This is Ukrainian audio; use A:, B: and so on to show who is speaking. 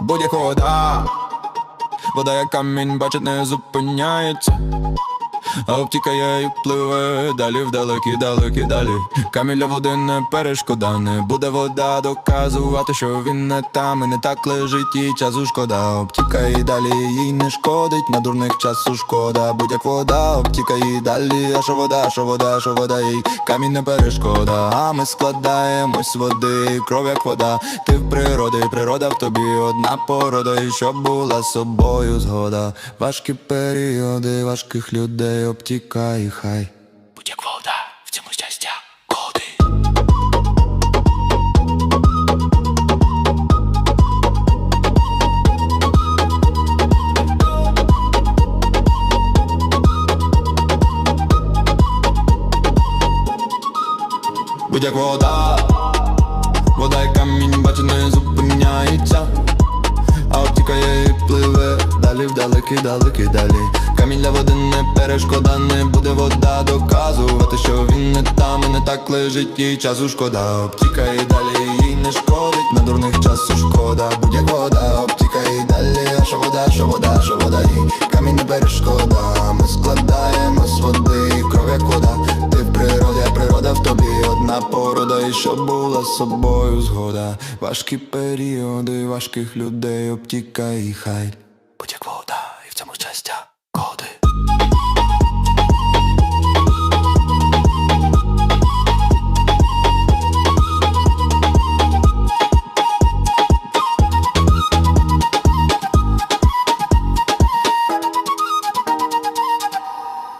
A: Будь-яка вода, вода, як камінь, бачить, не зупиняється. А обтікає і пливе далі в далекі, далі. Камінь для води не перешкода, не буде вода доказувати, що він не там і не так лежить, і часу шкода. Обтікає і далі, їй не шкодить, на дурних часу шкода. Будь-як вода, обтікає і далі. А що вода, що вода, що вода, їй камінь не перешкода. А ми складаємось води, кров як вода. Ти в природі, природа в тобі одна порода, і щоб була собою згода. Важкі періоди, важких людей обтікай, хай. Будь як вода, в цьому щастя, коди. Будь як вода, вода і камінь, бачу, не зупиняється, в далекі, далекі. Камінь для води не перешкода, не буде вода доказувати, що він не там і не так лежить, їй часу шкода. Обтікає далі, їй не шкодить, на дурних часу шкода. Будь як вода, обтікає далі, а що вода, що вода, що вода, їй камінь не перешкода. Ми складаємо з води, кров як вода. Ти в природі, а природа в тобі одна порода, і щоб була з собою згода. Важкі періоди, важких людей обтікай, хай. した。